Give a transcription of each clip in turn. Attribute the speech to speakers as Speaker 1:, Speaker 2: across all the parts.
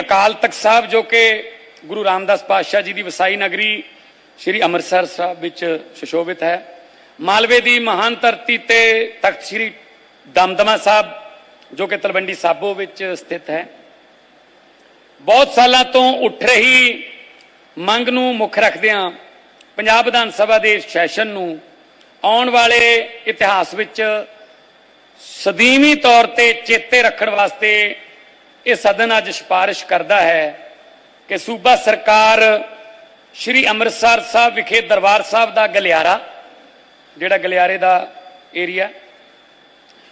Speaker 1: ਅਕਾਲ ਤਖਤ ਸਾਹਿਬ ਜੋ ਕਿ ਗੁਰੂ ਰਾਮਦਾਸ ਪਾਤਸ਼ਾਹ ਜੀ ਦੀ ਵਸਾਈ ਨਗਰੀ ਸ੍ਰੀ ਅੰਮ੍ਰਿਤਸਰ ਸਾਹਿਬ ਵਿੱਚ ਸੁਸ਼ੋਭਿਤ ਹੈ। ਮਾਲਵੇ ਦੀ ਮਹਾਨ ਧਰਤੀ ਤੇ ਤਖਤ ਸ੍ਰੀ ਦਮਦਮਾ ਸਾਹਿਬ ਜੋ ਕਿ ਤਲਵੰਡੀ ਸਾਬੋ ਵਿੱਚ ਸਥਿਤ ਹੈ। ਬਹੁਤ ਸਾਲਾਂ ਤੋਂ ਉੱਠ ਰਹੀ ਮੰਗ ਨੂੰ ਮੁੱਖ ਰੱਖਦਿਆਂ ਪੰਜਾਬ ਵਿਧਾਨ ਸਭਾ ਦੇ ਸੈਸ਼ਨ ਨੂੰ ਆਉਣ ਵਾਲੇ ਇਤਿਹਾਸ ਵਿੱਚ ਸਦੀਵੀ ਤੌਰ ਤੇ ਚੇਤੇ ਰੱਖਣ ਵਾਸਤੇ ਇਹ ਸਦਨ ਅੱਜ ਸਿਫਾਰਿਸ਼ ਕਰਦਾ ਹੈ ਕਿ ਸੂਬਾ ਸਰਕਾਰ ਸ਼੍ਰੀ ਅੰਮ੍ਰਿਤਸਰ ਸਾਹਿਬ ਵਿਖੇ ਦਰਬਾਰ ਸਾਹਿਬ ਦਾ ਗਲਿਆਰਾ, ਜਿਹੜਾ ਗਲਿਆਰੇ ਦਾ ਏਰੀਆ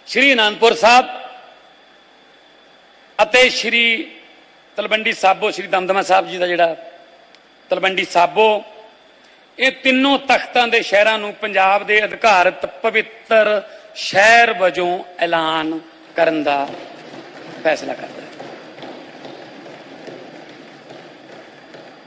Speaker 1: ਸ਼੍ਰੀ ਅਨੰਦਪੁਰ ਸਾਹਿਬ ਅਤੇ ਸ਼੍ਰੀ ਤਲਵੰਡੀ ਸਾਬੋ, ਸ਼੍ਰੀ ਦਮਦਮਾ ਸਾਹਿਬ ਜੀ ਦਾ ਜਿਹੜਾ ਤਲਵੰਡੀ ਸਾਬੋ, ਇਹ ਤਿੰਨੋਂ ਤਖਤਾਂ ਦੇ ਸ਼ਹਿਰਾਂ ਨੂੰ ਪੰਜਾਬ ਦੇ ਅਧਿਕਾਰਤ ਪਵਿੱਤਰ ਸ਼ਹਿਰ ਵਜੋਂ ਐਲਾਨ ਕਰਨ ਦਾ ਫੈਸਲਾ ਕਰਦਾ ਹੈ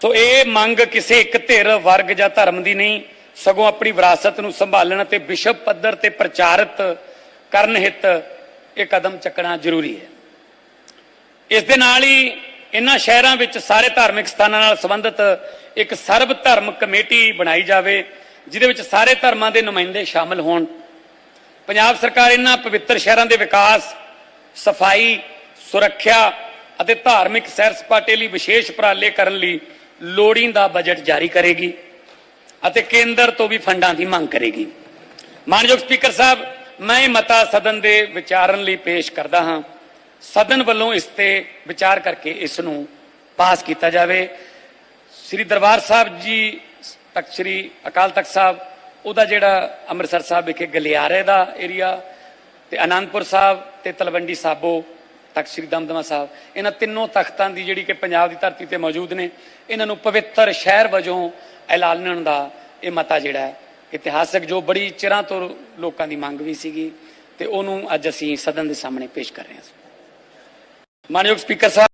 Speaker 1: ਸੋ ਇਹ ਮੰਗ ਕਿਸੇ ਇੱਕ ਧਿਰ ਵਰਗ ਜਾਂ ਧਰਮ ਦੀ ਨਹੀਂ, ਸਗੋਂ ਆਪਣੀ ਵਿਰਾਸਤ ਨੂੰ ਸੰਭਾਲਣ ਅਤੇ ਵਿਸ਼ਵ ਪੱਧਰ ਤੇ ਪ੍ਰਚਾਰਿਤ ਕਰਨ ਹਿੱਤ ਇਹ ਕਦਮ ਚੱਕਣਾ ਜ਼ਰੂਰੀ ਹੈ। ਇਸ ਦੇ ਨਾਲ ਹੀ ਇਹਨਾਂ ਸ਼ਹਿਰਾਂ ਵਿੱਚ ਸਾਰੇ ਧਾਰਮਿਕ ਸਥਾਨਾਂ ਨਾਲ ਸੰਬੰਧਿਤ ਇੱਕ ਸਰਬ ਧਰਮ ਕਮੇਟੀ ਬਣਾਈ ਜਾਵੇ, ਜਿਹਦੇ ਵਿੱਚ ਸਾਰੇ ਧਰਮਾਂ ਦੇ ਨੁਮਾਇੰਦੇ ਸ਼ਾਮਲ ਹੋਣ। ਪੰਜਾਬ ਸਰਕਾਰ ਇਹਨਾਂ ਪਵਿੱਤਰ ਸ਼ਹਿਰਾਂ ਦੇ ਵਿਕਾਸ, ਸਫ਼ਾਈ, ਸੁਰੱਖਿਆ ਅਤੇ ਧਾਰਮਿਕ ਸੈਰ ਸਪਾਟੇ ਲਈ ਵਿਸ਼ੇਸ਼ ਉਪਰਾਲੇ ਕਰਨ ਲਈ ਲੋੜੀਂਦਾ ਬਜਟ ਜਾਰੀ ਕਰੇਗੀ ਅਤੇ ਕੇਂਦਰ ਤੋਂ ਵੀ ਫੰਡਾਂ ਦੀ ਮੰਗ ਕਰੇਗੀ। ਮਾਨਯੋਗ ਸਪੀਕਰ ਸਾਹਿਬ, ਮੈਂ ਇਹ ਮਤਾ ਸਦਨ ਦੇ ਵਿਚਾਰਨ ਲਈ ਪੇਸ਼ ਕਰਦਾ ਹਾਂ। ਸਦਨ ਵੱਲੋਂ ਇਸ ਤੇ ਵਿਚਾਰ ਕਰਕੇ ਇਸ ਨੂੰ ਪਾਸ ਕੀਤਾ ਜਾਵੇ। ਸ੍ਰੀ ਦਰਬਾਰ ਸਾਹਿਬ ਜੀ, ਤਖਤ ਸ੍ਰੀ ਅਕਾਲ ਤਖਤ ਸਾਹਿਬ, ਉਹਦਾ ਜਿਹੜਾ ਅੰਮ੍ਰਿਤਸਰ ਸਾਹਿਬ ਵਿਖੇ ਗਲਿਆਰੇ ਦਾ ਏਰੀਆ ਤੇ ਆਨੰਦਪੁਰ ਸਾਹਿਬ ਤੇ ਤਲਵੰਡੀ ਸਾਬੋ ਤਖਤ ਸ੍ਰੀ ਦਮਦਮਾ ਸਾਹਿਬ, ਇਹਨਾਂ ਤਿੰਨੋਂ ਤਖਤਾਂ ਦੀ ਜਿਹੜੀ ਕਿ ਪੰਜਾਬ ਦੀ ਧਰਤੀ ਤੇ ਮੌਜੂਦ ਨੇ, ਇਹਨਾਂ ਨੂੰ ਪਵਿੱਤਰ ਸ਼ਹਿਰ ਵਜੋਂ ਐਲਾਨਣ ਦਾ ਇਹ ਮਤਾ ਜਿਹੜਾ ਹੈ, ਇਤਿਹਾਸਕ ਜੋ ਬੜੀ ਚਿਰਾਂ ਤੋਂ ਲੋਕਾਂ ਦੀ ਮੰਗ ਵੀ ਸੀਗੀ ਤੇ ਉਹਨੂੰ ਅੱਜ ਅਸੀਂ ਸਦਨ ਦੇ ਸਾਹਮਣੇ ਪੇਸ਼ ਕਰ ਰਹੇ ਹਾਂ। ਮਾਨਯੋਗ ਸਪੀਕਰ ਸਾਹਿਬ